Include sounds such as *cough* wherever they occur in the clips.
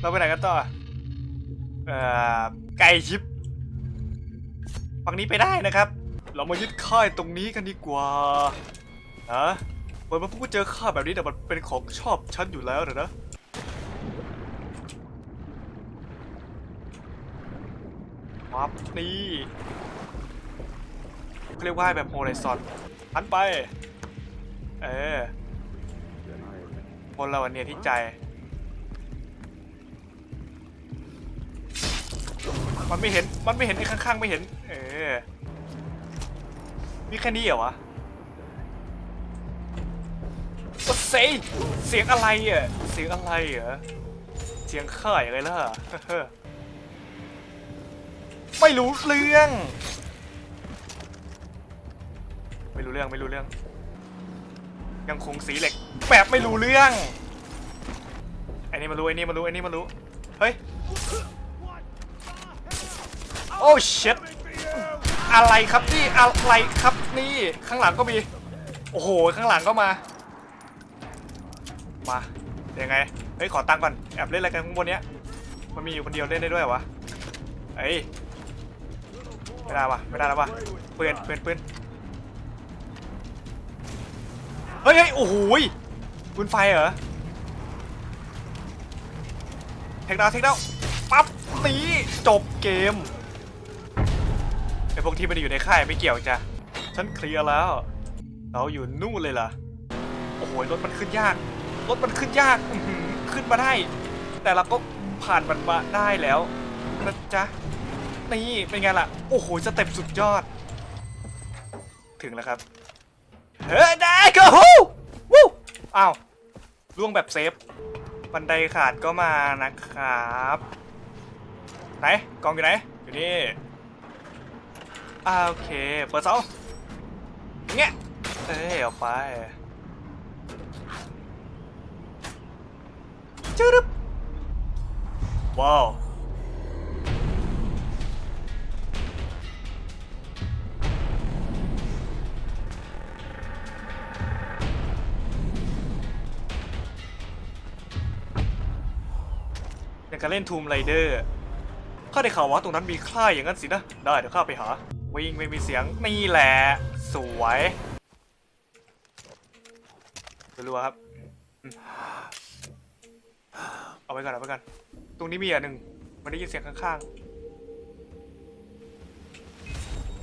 เราไปไหนกันต่อ เอ่อ ไก่ชิป ฝั่งนี้ไปได้นะครับ เรามายึดค่ายตรงนี้กันดีกว่าฮะเปิดมาพวกกูเจอค่าแบบนี้แต่มันเป็นของชอบฉันอยู่แล้วเหรอนะวับนี่เขาเรียกว่าแบบโฮไรซอนหันไป เออคนเราอันเนี่ยที่ใจ มันไม่เห็น มันไม่เห็นไอ้ข้างๆไม่เห็น เออมีแค่นี้เหรอวะโอ้เซเสียงอะไรอะ เสียงอะไรเหรอ เสียงข่ายอะไรล่ะ ไม่รู้เรื่อง ไม่รู้เรื่องไม่รู้เรื่อง ยังคงสีเหล็กแบบไม่รู้เรื่องไอ้นี่มารู้ไอ้นี่มารู้ไอ้นี่มารู้ เฮ้ย โอ้ชิตอะไรครับนี่อะไรครับนี่ข้างหลังก็มี โอ้โหข้างหลังก็มา มายังไงเฮ้ยขอตังค์ก่อนแอบเล่นอะไรกันข้างบนเนี้ยมันมีอยู่คนเดียวเล่นได้ด้วยวะเอ้ยไม่ได้วะไม่ได้แล้ววะปืนปืนปืนเฮ้ยเฮ้ยโอ้โหยปืนไฟเหรอเทคดาวเทคดาวปั๊บนี่จบเกม พวกที่ไม่ได้อยู่ในค่ายไม่เกี่ยวจ้ะฉันเคลียร์แล้ว เราอยู่นู่นเลยล่ะ โอ้โหรถมันขึ้นยาก รถมันขึ้นยากขึ้นมาได้ แต่เราก็ผ่านมันมาได้แล้วนะจ๊ะนี่เป็นไงล่ะ โอ้โหสเต็ปสุดยอด ถึงแล้วครับ เฮ้ยได้ก็ฮู้วู้อ้าวล่วงแบบเซฟ บันไดขาดก็มานะครับ ไหนกองอยู่ไหน อยู่นี่ อ่าโอเค เปิดเสาอย่างเงี้ยเอ้ยเอาไปจืดบว้าวในการเล่นทูมไรเดอร์ข้าได้ข่าวว่าตรงนั้นมีค่ายอย่างนั้นสินะ ได้เดี๋ยวข้าไปหา วิ่งไม่มีเสียงนี่แหละ สวยรัวๆครับ เอาไว้ก่อนเอาไว้ก่อนตรงนี้มีอันหนึ่งมันได้ยินเสียงข้างๆ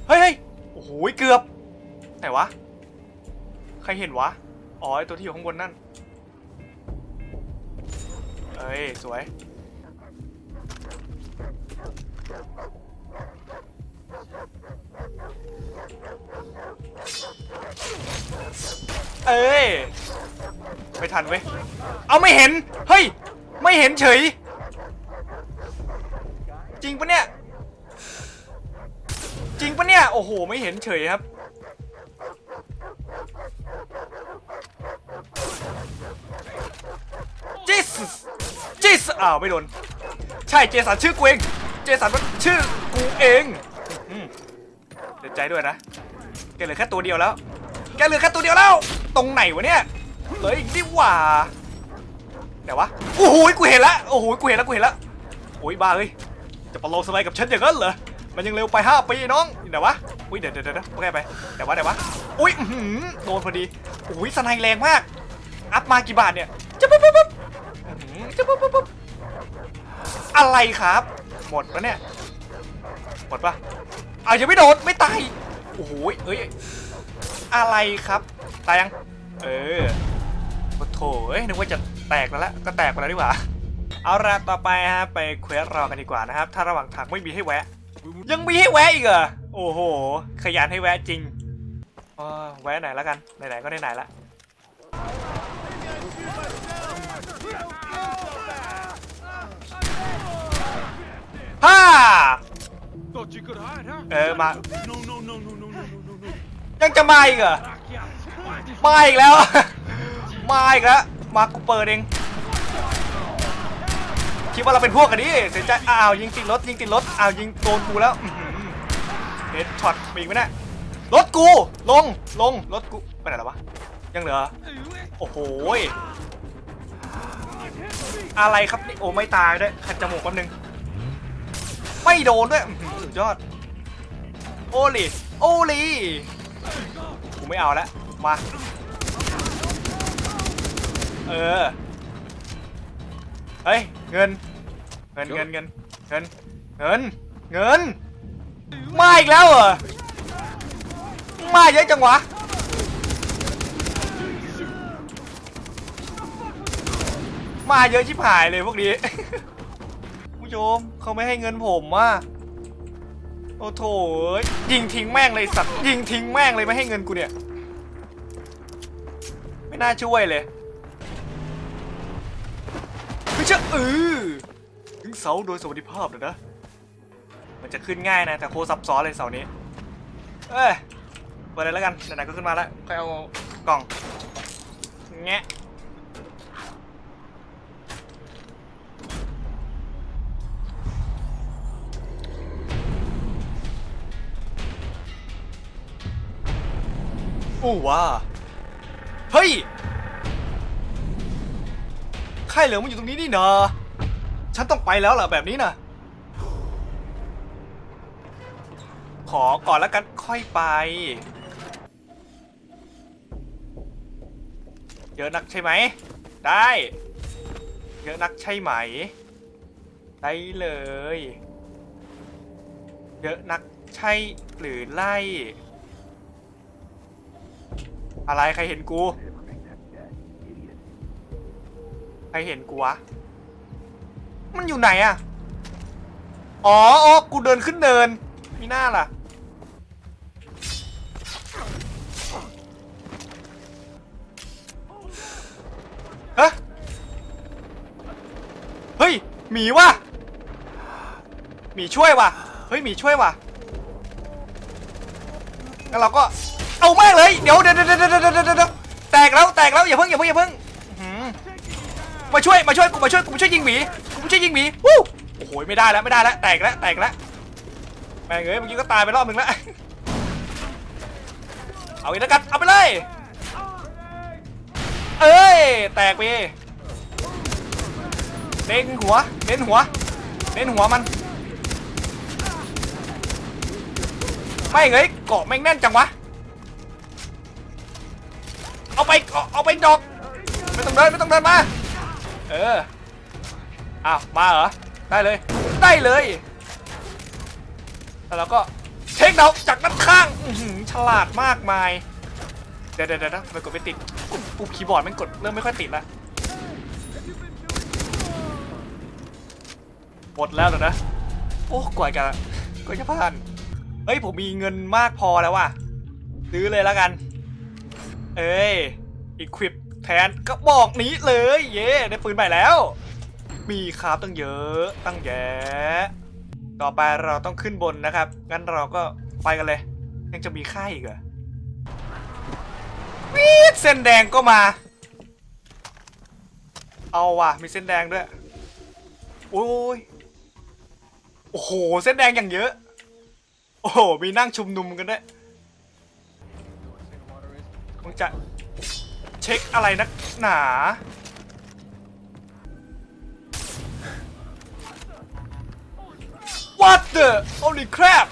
เฮ้ยเฮ้ยโอ้โหเกือบ ไหนวะ ใครเห็นวะ อ๋อไอตัวที่อยู่ข้างบนนั่นเอ้ย สวย เอ้ยไม่ทันเว้ย เอาไม่เห็น เฮ้ย ไม่เห็นเฉย จริงปะเนี่ย จริงปะเนี่ย โอ้โห ไม่เห็นเฉยครับ จิส จิส อ้าว ไม่โดน ใช่เจสันชื่อกูเอง เจสันมันชื่อกูเองอืมเสียใจด้วยนะ แกเหลือแค่ตัวเดียวแล้ว แกเหลือแค่ตัวเดียวแล้ว ตรงไหนวะเนี่ยเหลืออีกดิว่าไหนวะโอ้โหกูเห็นละโอ้โหกูเห็นล้วกูเห็นล้วโอ้ยบ้าเอ้ยจะประโลมสไลด์กับฉันอย่างนั้นเหรอมันยังเร็วไปห้าปีน้องไหนวะอุ้ยเดี๋ยวเดี๋ยวเดี๋ยวโอเคไปไหนวะไหนวะอุ้ยโดนพอดีอุ้ยสไนด์แรงมากอัพมากี่บาทเนี่ยจะปุ๊บปุ๊บปุ๊บจะปุ๊บปุ๊บปุ๊บอะไรครับ หมดปะเนี่ยหมดปะอ้าวยังไม่โดนไม่ตายโอ้โหเอ้ย อะไรครับตายยังเออโอ้โถเอ้ยนึกว่าจะแตกแล้วละก็แตกไปแล้วดีกว่า เอาละต่อไปฮะไปเควสรอกันดีกว่านะครับ ถ้าระหว่างทางไม่มีให้แวะ ยังมีให้แวะอีกเหรอโอ้โห ขยันให้แวะจริงเออแวะไหนอยแล้วกันไหนๆก็ไหนๆละฮ่า Thought you could hide, huh? เออมา ยังจะมาอีกเหรอมาอีกแล้ว มาอีกแล้วมากูเปิดเองคิดว่าเราเป็นพวกกันดิเสียใจอ้าวยิงติดรถยิงติดรถอ้าวยิงโดนกูแล้วเฮดช็อตมีอีกไหมเนี่ยรถกูลงลงรถกูไปไหนแล้ววะยังเหลือโอ้โหยอะไรครับนี่โอ้ไม่ตายด้วยขัดจมูกแป๊บนึงไม่โดนด้วยอื้อหือสุดยอดโอลีโอลี กูไม่เอาแล้วมา เออ เฮ้ย เงิน เงินเงินเงินเงิน เงิน เงิน มาอีกแล้วเหรอ มาเยอะจังวะ มาเยอะชิบหายเลยพวกนี้ ผู้ชมเขาไม่ให้เงินผมว่ะ โอ้โถยยิงทิ้งแม่งเลยสัตว์ยิงทิ้งแม่งเลยไม่ให้เงินกูเนี่ย ไม่น่าช่วยเลยไม่ใช่เออถึงเสาโดยสวัสดิภาพเลยนะ มันจะขึ้นง่ายนะ แต่โคซับซ้อนเลยเสานี้ เอ้ยเปิดเลยแล้วกันไหนๆก็ขึ้นมาแล้วค่อยเอากล่องแงะ อ้ว้าเฮ้ยค่ายเหลืองมันอยู่ตรงนี้นี่นะฉันต้องไปแล้วล่ะแบบนี้นะขอก่อนแล้วกันค่อยไป เยอะนักใช่ไหม ได้ เยอะนักใช่ไหม ได้เลย เยอะนักใช่หรือไล่ อะไรใครเห็นกู ใครเห็นกูวะ มันอยู่ไหนอะอ๋ออ๋อกูเดินขึ้นเดิน มีหน้าล่ะ ฮะ เฮ้ย หมีว่ะ หมีช่วยว่ะ เฮ้ย หมีช่วยว่ะงั้นเราก็ เอาม่งเลยเดี๋ยวเดี๋ยวเดี๋ยวเดี๋ยวเดี๋ยวเดี๋ยวแตกแล้วแตกแล้วอย่าเพิ่งอย่าเพิ่งอย่าเพิ่งมาช่วยมาช่วยกูมาช่วยกูมาช่วยยิงหมีกูมาช่วยยิงหมีวู้โอ้โหไม่ได้แล้วไม่ได้แล้วแตกแล้วแตกแล้วแม่งเอ้ยเมื่อกี้ก็ตายไปรอบหนึ่งแล้วเอาอีกแล้วกันเอาไปเลยเอ้ยแตกไปเด้งหัวเด้นหัวเด้นหัวมัน ไม่เงยเกาะแม่งแน่นจังวะ เอาไปเอาเอาไปดอก ไม่ต้องเดินไม่ต้องเดินมา เอออ้าวมาเหรอ ได้เลย ได้เลย แล้วเราก็เทคดาวจากด้านข้างอื้อหือฉลาดมากมาย เดี๋ยวเดี๋ยวเดี๋ยวทำไมกดไม่ติดปุ่มปุ่มคีย์บอร์ดมันกดเริ่มไม่ค่อยติดละหมดแล้วเหรอนะ โอ้กว่าจะกว่าจะผ่าน เฮ้ยผมมีเงินมากพอแล้วว่ะ ซื้อเลยแล้วกัน เอ้ยอีควิปแทนก็บอกนี้เลย เย่ได้ปืนใหม่แล้ว มีคราฟตั้งเยอะตั้งแยะ ต่อไปเราต้องขึ้นบนนะครับ งั้นเราก็ไปกันเลย ยังจะมีค่าอีกเหรอวีดเส้นแดงก็มา เอาว่ะ มีเส้นแดงด้วย โอ้ยโอ้โห เส้นแดงอย่างเยอะ โอ้โห มีนั่งชุมนุมกันด้วย จะเช็คอะไรนักหนา What the holy crap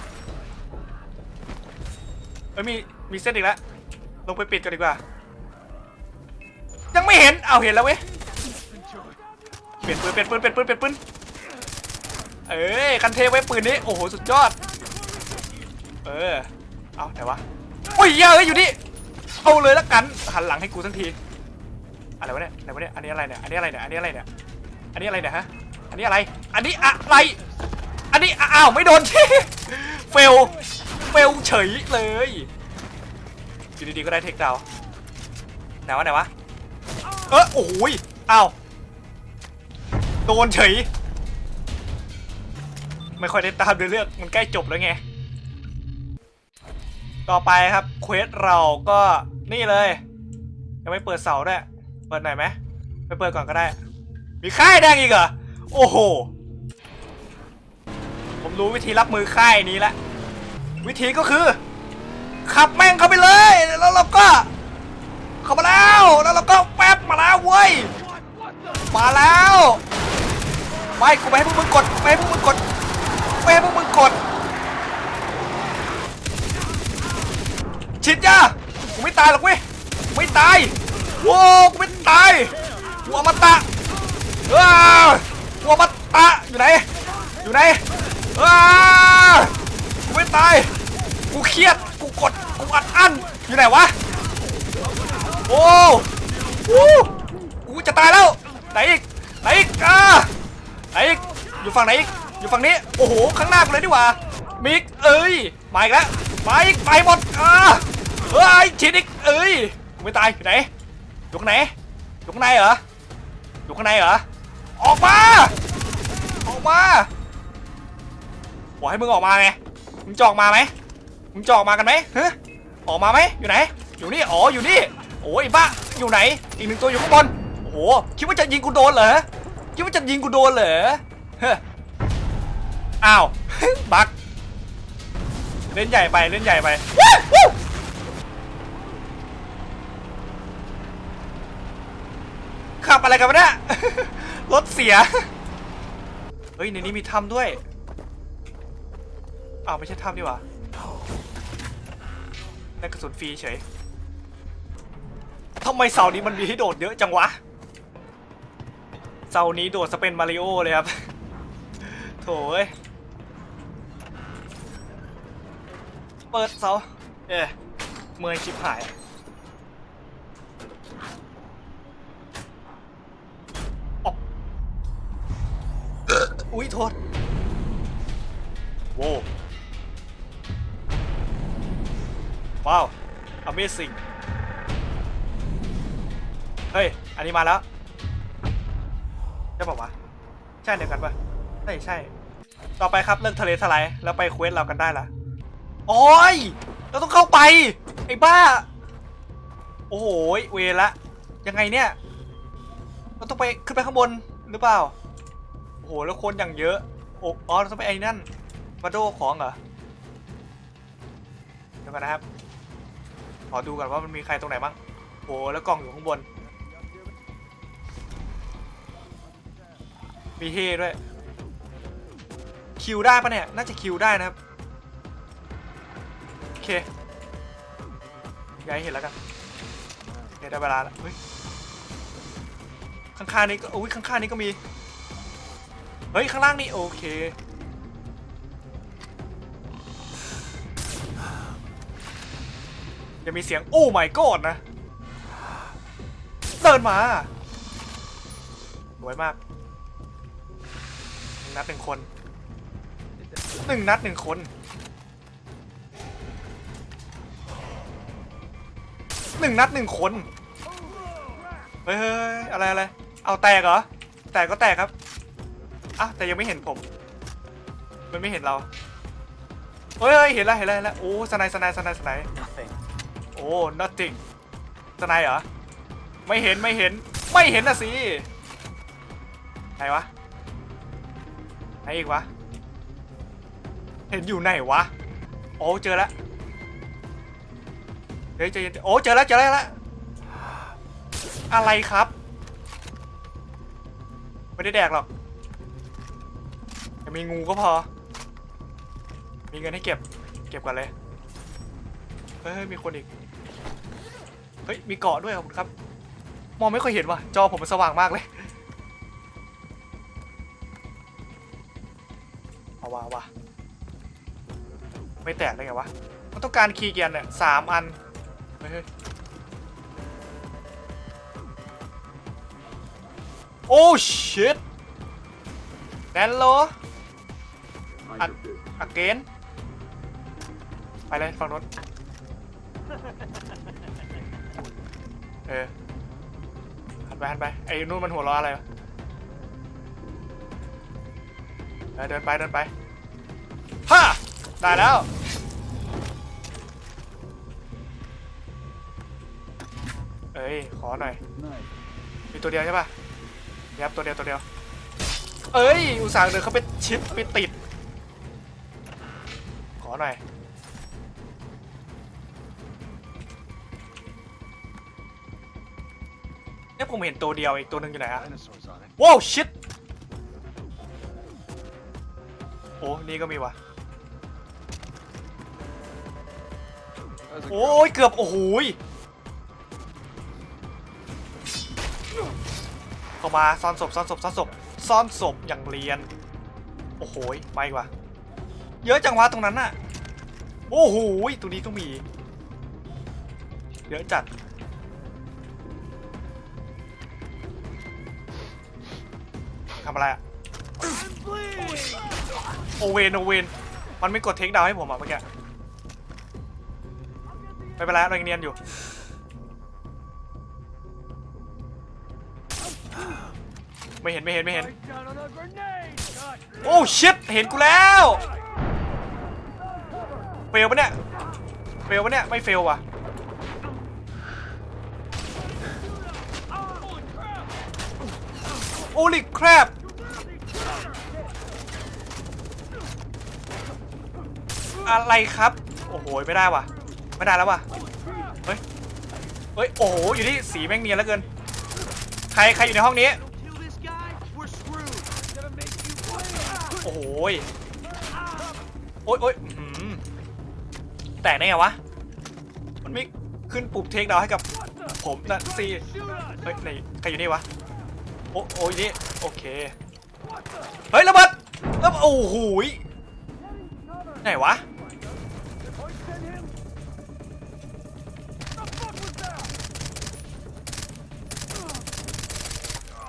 เอ้ยมีมีเส้นอีกแล้ว ลงไปปิดกันดีกว่า ยังไม่เห็น เอาเห็นแล้วเว้ย เปลี่ยนปืนเปลี่ยนปืนเปลี่ยนปืนเปลี่ยนปืน เอ้ยคันเทไว้ปืนนี้ โอ้โห สุดยอด เออ เอาไหนวะโอ้ยเหี้ยเอ้ยอยู่นี่ เอาเลยละกัน หันหลังให้กูทั้งที อะไรวะเนี่ยอะไรวะเนี่ย อันนี้อะไรเนี่ย อันนี้อะไรเนี่ย อันนี้อะไรเนี่ย อันนี้อะไรเนี่ยฮะ อันนี้อะไร อันนี้อะไร อันนี้อ้าวไม่โดนเฟล เฟลเฉยเลยอยู่ดีๆก็ได้เทคดาวไหนวะไหนวะ เออโอ้ยอ้าวโดนเฉย ไม่ค่อยได้ตามเรื่องมันใกล้จบแล้วไง ต่อไปครับเควสเราก็ นี่เลย ยังไม่เปิดเสาด้วย เปิดไหนไหมไปเปิดก่อนก็ได้ มีค่ายแดงอีกเหรอ โอ้โห ผมรู้วิธีรับมือค่ายนี้แล้ววิธีก็คือ ขับแม่งเข้าไปเลย แล้วเราก็ เข้ามาแล้ว แล้วเราก็แป๊บมาแล้วเว้ย มาแล้ว ไม่กูไม่ให้พวกมึงกดไม่ให้พวกมึงกดไม่ให้พวกมึงกด ชิดจ้ากูไม่ตายหรอกเว้ยไม่ตายโว้กูไม่ตายกูอมตะว้ากูอมตะอยู่ไหนอยู่ไหนว้ากูไม่ตายกูเครียดกูกดกูอัดอั้นอยู่ไหนวะโอ้โหกูจะตายแล้วไหนอีกไหนอีกอ่าไหนอีกอยู่ฝั่งไหนอีกอยู่ฝั่งนี้โอ้โหข้างหน้ากูเลยดีกว่ามิกเอ้ยมาอีกแล้วมาอีกไปหมดอ่า เฮ้ยชิดอีกเอ้ยกูไม่ตายอยู่ไหนอยู่ข้างไหนอยู่ข้างในเหรออยู่ข้างในเหรอออกมาออกมาบอกให้มึงออกมาไงมึงจะออกมาไหมมึงจะออกมากันไหมฮะออกมาไหมอยู่ไหน อยู่นี่อ๋ออยู่นี่โอ้ยบ้าอยู่ไหน อีกหนึ่งตัวอยู่ข้างบนโอ้โหคิดว่าจะยิงกูโดนเหรอคิดว่าจะยิงกูโดนเหรอเฮ้ออ้าวบักเล่นใหญ่ไปเล่นใหญ่ไปวู้วู้ ขับอะไรกันวะเนี่ย รถเสีย เฮ้ยในนี้มีถ้ำด้วย อ้าวไม่ใช่ถ้ำนี่หว่าได้กระสุนฟรีเฉยทำไมเสานี้มันมีให้โดดเยอะจังวะ เสานี้โดดสเปนมาริโอเลยครับ โถเอ้ย เปิดเสา เอ๊ะเมื่อยชิบหาย ออก อุ้ยโทษ โว้วว้าว Amazing เฮ้ย อันนี้มาแล้ว ใช่ป่าวะ ใช่เดียวกันปะใช่ใช่ ต่อไปครับเลิกทะเลทลายแล้วไปเควสเรากันได้ละโอ้ย เราต้องเข้าไป ไอ้บ้า โอ้โหเวละ ยังไงเนี่ย เราต้องไปขึ้นไปข้างบนหรือเปล่า โอ้โหแล้วคนอย่างเยอะโอ้อ๋อต้องไปไอ้นั่นมาโดของเหรอเดี๋ยวกันนะครับ ขอดูก่อนว่ามันมีใครตรงไหนบ้างโอ้แล้วกล่องอยู่ข้างบน มีเฮด้วย คิวได้ปะเนี่ย น่าจะคิวได้นะครับ โอเคย้ายเห็นแล้วกันโอเคได้เวลาแล้วข้างๆนี้ก็อุ้ยข้างๆนี้ก็มี เฮ้ย ข้างล่างนี่ โอเคจะมีเสียง โอ้ my god นะเดินมาสวยมากหนึ่งนัดหนึ่งคนหนึ่งนัดหนึ่งคนหนึ่งนัดหนึ่งคน เฮ้ยเฮ้ยอะไรอะไร เอาแตกเหรอ แตกก็แตกครับ อะแต่ยังไม่เห็นผม มันไม่เห็นเราเฮ้ยเฮ้ยเห็นแล้วเห็นแล้วเห็นแล้วโอ้สไนด์สไนด์สไนด์สไนด์โอ้ nothing สไนด์เหรอ ไม่เห็นไม่เห็นไม่เห็นนะสิไหนวะไหนอีกวะ เห็นอยู่ไหนวะ โอ้เจอแล้วเฮ้ยเจอเย็นโอ้เจอแล้วเจอแล้วเจอแล้วอะไรครับ ไม่ได้แดกหรอกแต่ มีงูก็พอ มีเงินให้เก็บ เก็บก่อนเลย เฮ้ยมีคนอีก เฮ้ย มีเกาะด้วยขอบคุณครับ มองไม่ค่อยเห็นว่ะ จอผมมันสว่างมากเลย เอาว่ะเอาว่ะไม่แตกได้ไงวะ มันต้องการคีย์เกียร์เนี่ยสามอัน เฮ้ยเฮ้ยโอ้ชิตแดนโล อัดอักเกนไปเลยฝั่งนู้นเออหันไปหันไป ไอ้นู่นมันหัวเราะอะไรวะเออเดินไปเดินไปฮ่าได้แล้วเอ้ย ขอหน่อย มีตัวเดียวใช่ป่ะยับตัวเดียวตัวเดียว เอ้ย อุตส่าห์เดินเขาไปชิดไปติด ขอหน่อยโเอ๊ะผมเห็นตัวเดียวอีกตัวหนึ่งอยู่ไหนอะ Dinosaurs on it. ว้าวชิตโอ้นี่ก็มีวะ How's it โอ้ยเกือบโอ้โหยเข้ามาซ่อนศพซ่อนศพซ่อนศพซ่อนศพอย่างเรียน โอ้โหยไปกว่า เยอะจังวะตรงนั้นน่ะ โอ้โหตรงนี้ก็มี เยอะจัด ทำอะไรอะโอเวนโอเวน มันไม่กดเทคดาวให้ผมอะเมื่อกี้ไม่เป็นไรเรายังเนียนอยู่ ไม่เห็นไม่เห็นไม่เห็น โอ้ชิตเห็นกูแล้ว ฟลปะเนี่ย เฟลปะเนี่ย ไม่เฟลว่ะ โอลิครบอะไรครับ โอ้โห ไม่ได้ว่ะ ไม่ได้แล้วว่ะ เฮ้ย เฮ้ย โอ้โห อยู่ที่สีแม่งเนียนเหลือเกิน ใคร ใครอยู่ในห้องนี้ โอ้โหโอ้ยโอ้ยอื แตกได้ไงวะ มันไม่ขึ้นปุ่มเทคดาวให้กับผมนะซีเฮ้ยไหนใครอยู่นี่วะ โอ้โอ้ยนี่โอเค เฮ้ยระเบิดระเบิดโอ้โหไหนวะ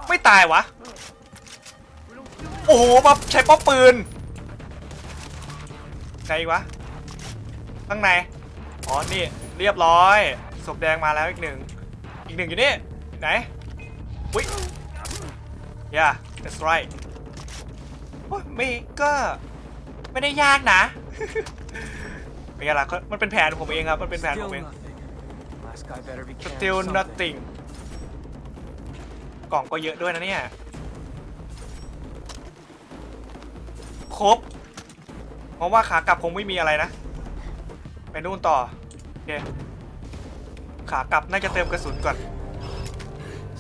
ไม่ตายวะ โอ้โหมาใช้ป้อมปืนไหนอีกวะ ข้างใน อ๋อ นี่ เรียบร้อยศพแดงมาแล้วอีกหนึ่ง อีกหนึ่งอยู่นี่ ไหน อุ้ย yeah that's right โอ้ยไม่ก็ไม่ได้ยากนะ เป็นไงล่ะก็มันเป็นแผนผมเองครับ มันเป็นแผนผมเอง Last guy better be carrying still nothing กล่องก็เยอะด้วยนะเนี่ย ครบ เพราะว่าขากลับคงไม่มีอะไรนะ ไปนู่นต่อโอเคขากลับน่าจะเติมกระสุนก่อน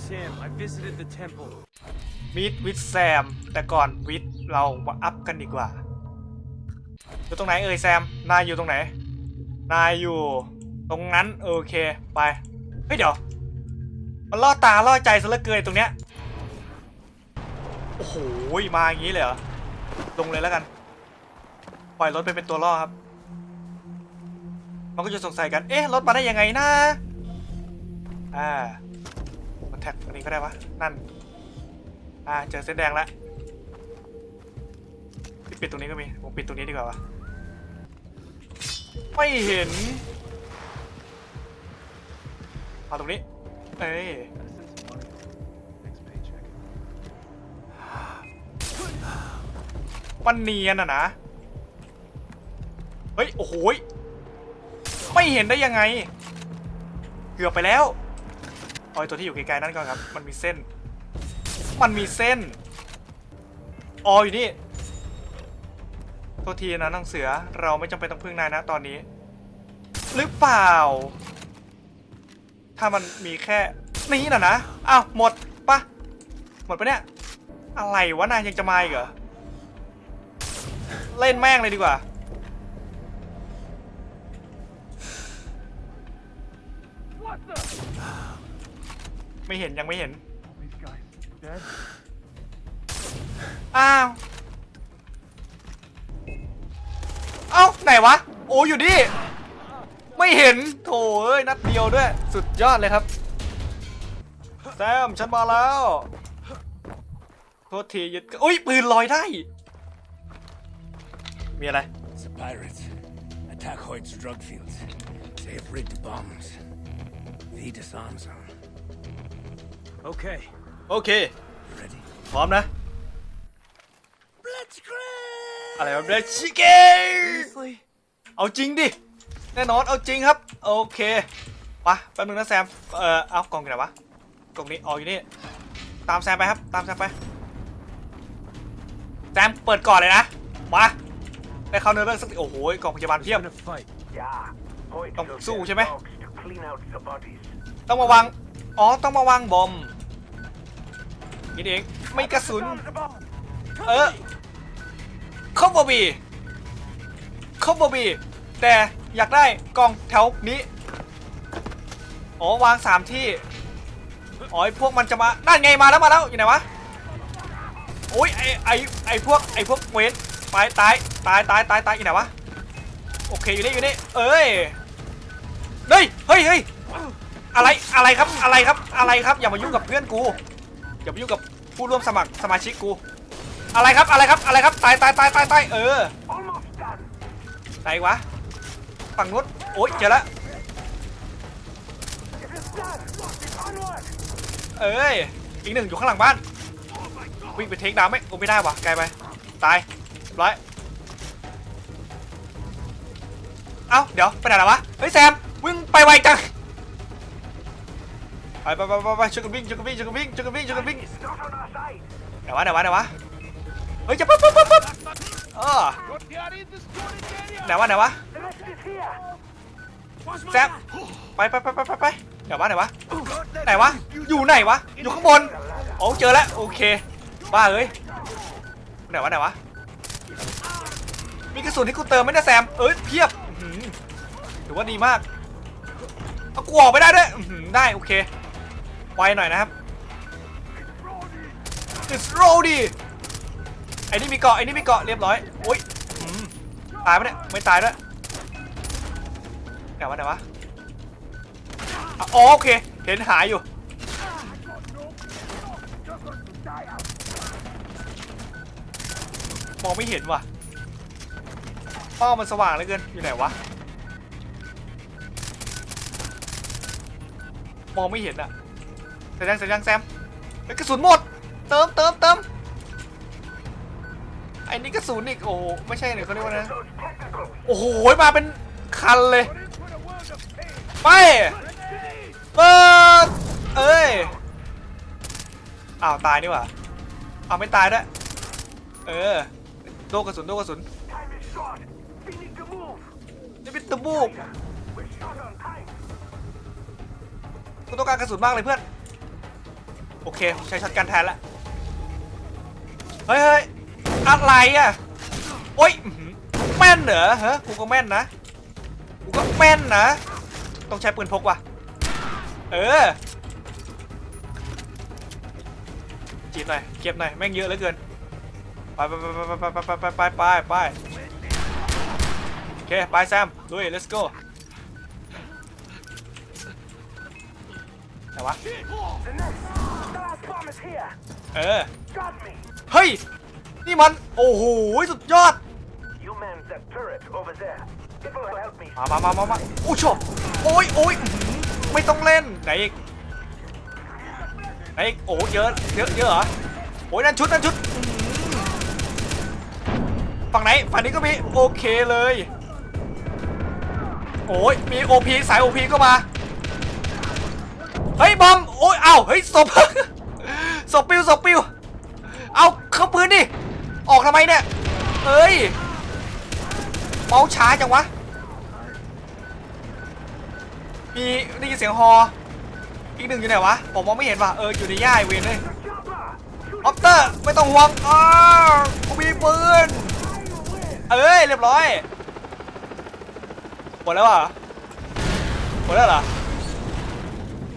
Sam, I visited the temple. มิดวิดแซมแต่ก่อนวิดเรามาอัพกันดีกว่า อยู่ตรงไหนเอ่ยแซม นายอยู่ตรงไหน นายอยู่ตรงนั้นโอเคไป เฮ้ยเดี๋ยว มันล่อตาล่อใจซะเหลือเกินตรงเนี้ย โอ้โห มาอย่างนี้เลยเหรอ ลงเลยแล้วกัน ปล่อยรถไปเป็นตัวล่อครับ มันก็จะสงสัยกัน เอ๊ะ รถมาได้ยังไงนะ อ่า มันแท็กอันนี้ก็ได้วะ นั่น อ่า เจอเส้นแดงแล้วปิดตรงนี้ก็มี ผมปิดตรงนี้ดีกว่าวะ ไม่เห็น เอาตรงนี้ เอ้ยมันเนียนอะนะ เฮ้ย โอ้โห ไม่เห็นได้ยังไง เกือบไปแล้วเอาไอ้ตัวที่อยู่ไกลๆนั่นก่อนครับ มันมีเส้น มันมีเส้นอออยู่นี่โทษทีนะนังเสือ เราไม่จำเป็นต้องพึ่งนายนะตอนนี้ หรือเปล่า ถ้ามันมีแค่นี้น่ะนะอ้าวหมดปะหมดปะเนี่ย อะไรวะนายยังจะมาอีกเหรอ เล่นแม่งเลยดีกว่า ไม่เห็นยังไม่เห็น These guys dead? อ้าว เอ้า ไหนวะ โอ้อยู่ดิ ไม่เห็น โถเอ้ย นัดเดียวด้วย สุดยอดเลยครับ แซม ฉันมาแล้ว โทษทียึดอุ้ย ปืนลอยได้ มีอะไร It's a pirate. Attack Hoyt's drug fields. They have rigged bombs. V disarms them. Okay. โอเค You ready? พร้อมนะ Blitzkrieg! อะไรวะเบลชิเก Seriously? เอาจริงดิ แน่นอนเอาจริงครับ โอเคมาแป๊บนึงนะแซม เอ่อเอากล่องอยู่ไหนวะ กล่องนี้อ๋ออยู่นี่ ตามแซมไปครับ ตามแซมไป แซมเปิดก่อนเลยนะ มาได้เข้าเนื้อเรื่องสักทีโอ้โหกล่องพยาบาลเพียบ Gonna fight. Yeah. Hoyt ต้อง took สู้ their ใช่ไหม dogs to clean out the bodies. ต้องมาวาง อ๋อ ต้องมาวางบอม นี่เองไม่กระสุน เออคอมบบีคอมบบีแต่อยากได้กล่องแถวนี้อ๋อวางสามที่อ๋อไอพวกมันจะมานั่นไงมาแล้วมาแล้วอยู่ไหนวะโอ้ยไอไอไอพวกไอพวกเวนตายตายตายตายตายตายอยู่ไหนวะโอเคอยู่นี่อยู่นี่เอ้ยเฮ้ยเฮ้ยเฮ้ยอะไรอะไรครับอะไรครับอะไรครับอย่ามายุ่งกับเพื่อนกู อย่ามายุ่งกับผู้ร่วมสมัครสมาชิกกู อะไรครับอะไรครับอะไรครับตายตายตายตายตายเออไหนวะฝั่งนู้นโอ๊ยเจอแล้วเอ้ยอีกหนึ่งอยู่ข้างหลังบ้านวิ่งไปเทคดาวไหมโอ้ไม่ได้วะไกลไปตายร้อยเอ้าเดี๋ยวไปไหนแล้ววะเฮ้ยแซมวิ่งไปไวจัง ไปไปไปไปไปช่วยกันวิ่งช่วยกันวิ่งช่วยกันวิ่งช่วยกันวิ่งช่วยกันวิ่งไหนวะไหนวะไหนวะเฮ้ยจะปุ๊บปุ๊บปุ๊บปุ๊บเออไหนวะไหนวะแซมไปไปไปไปไปไปไหนวะไหนวะไหนวะอยู่ไหนวะอยู่ข้างบนโอ้เจอแล้วโอเคบ้าเอ้ยไหนวะไหนวะมีกระสุนที่กูเติมไมเนี่แซมเอ้ยเพียบถือว่าดีมากเอากูออกไปได้ด้วยได้โอเค ไวหน่อยนะครับ It's Rody ไอ้นี่มีเกาะไอ้นี่มีเกาะเรียบร้อยโอ้ยอตายปะเนี่ยไม่ตายด้วยไหนวะไหนวะอ๋อโอเค เห็นหายอยู่มองไม่เห็นว่ะป้ามันสว่างเหลือเกินอยู่ไหนวะมองไม่เห็นอะ เสร็จยังเสร็จยังแซมเฮ้กระสุนหมด เติมเติมเติมไอ้นี่กระสุนอีกโอ้ไม่ใช่เลยเขาเรียกว่านะโอ้โหมาเป็นคันเลย ไปเปิดเอ้ยอ้าวตายนี่หว่าเอาไม่ตายด้วยเออโดกระสุนโดกระสุนนี่เป็นตะบูกกูต้องการกระสุนมากเลยเพื่อน โอเคใช้ช็อตกันแทนละเฮ้ยเฮ้ยอะไรอะโอ๊ยแม่นเหรอฮะกูก็แม่นนะกูก็แม่นนะ ต้องใช้ปืนพกว่ะเออจีบหน่อยเก็บหน่อยแม่งเยอะเหลือเกินไปไปไปไปไปไปไปไปไปไปโอเคไปแซมลุย let's go ไหนวะ เออ เฮ้ย นี่มัน โอ้โห สุดยอด You man that turret over there. It will help me. มามามามามาโอ้ชบโอ้ยโอ้ยอื้อหือไม่ต้องเล่น ไหนอีก ไหนอีก โอ้เยอะ เยอะ เยอะเหรอ โอ้ยนั่นชุด นั่นชุดอื้อหือฝั่งไหน ฝั่งนี้ก็มี โอเคเลย โอ้ย มีโอพีสายโอพีก็มา เฮ้ย บอม โอ้ยเอ้าเฮ้ยศพ ศพปิวศพปิว เอาเข้าปืนดิ ออกทำไมเนี่ยเอ้ย เมาช้าจังวะ มีได้ยินเสียงฮอ อีกหนึ่งอยู่ไหนวะ ผมมองไม่เห็นว่ะ เออ อยู่ในหญ้าเวนเลยออปเตอร์ ไม่ต้องห่วงอ้าวกูมีปืน เอ้ย เรียบร้อย หมดแล้วอะหมดแล้วเหรอ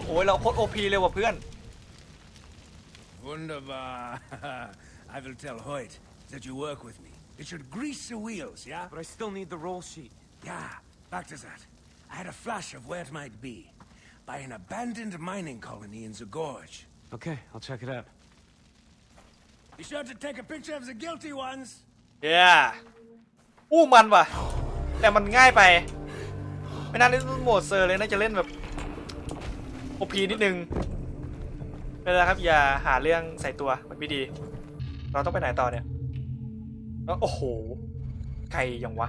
โอ้ยเราโคตรโอพีเลยว่ะเพื่อน Wunderbar. *laughs* I will tell Hoyt that you work with me. It should grease the wheels, yeah? But I still need the roll sheet. Yeah, back to that. I had a flash of where it might be. By an abandoned mining colony in the gorge. Okay, I'll check it out. Be sure to take a picture of the guilty ones. เย้อู้มันว่ะ แต่มันง่ายไป ไม่น่าเล่นโหมดเซอร์เลยน่าจะเล่นแบบโอพีนิดนึง นั่นแล้วครับ อย่าหาเรื่องใส่ตัวมันไม่ดี เราต้องไปไหนต่อเนี่ยแล้วโอ้โห ไกลยังวะ